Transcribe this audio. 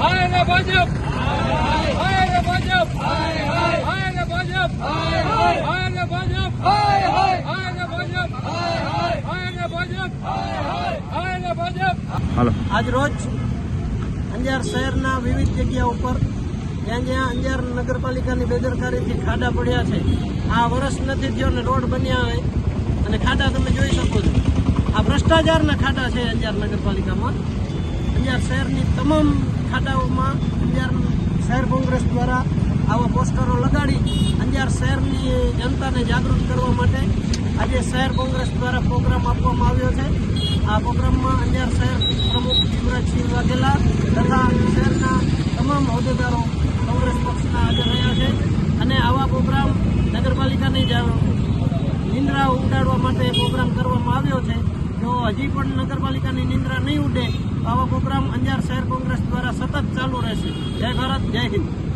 હાય રે ભાજપ. હાય. રે ભાજપ. હાય રે ભાજપ. હાય રે ભાજપ. હાય રે ભાજપ. હાય રે ભાજપ. હાય રે ભાજપ. હાલો. આજ રોજ અંજાર શહેરના વિવિધ જગ્યા ઉપર જ્યાં જ્યાં અંજાર નગરપાલિકાની બેદરકારીથી ખાડા પડ્યા છે. આ વર્ષ નથી થયો ને રોડ બન્યા હોય. અને ખાડા તમે જોઈ શકો છો. આ ભ્રષ્ટાચારના ખાડા છે અંજાર નગરપાલિકામાં. અંજાર શહેરની તમામ ખાડાઓમાં અંજાર શહેર કોંગ્રેસ દ્વારા આવા પોસ્ટરો લગાડી અંજાર શહેરની જનતાને જાગૃત કરવા માટે આજે શહેર કોંગ્રેસ દ્વારા પ્રોગ્રામ આપવામાં આવ્યો છે. આ પ્રોગ્રામમાં અંજાર શહેર પ્રમુખ યુવરાજસિંહ વાઘેલા તથા શહેરના તમામ હોદ્દેદારો કોંગ્રેસ પક્ષના હાજર રહ્યા છે અને આવા પ્રોગ્રામ નગરપાલિકાની નિંદ્રા ઉડાડવા માટે પ્રોગ્રામ કરવામાં આવ્યો છે. જો હજી પણ નગરપાલિકાની નિંદ્રા નહીં ઉડે તો આવા પ્રોગ્રામ અંજાર શહેર કોંગ્રેસ દ્વારા સતત ચાલુ રહેશે જય ભારત જય હિન્દ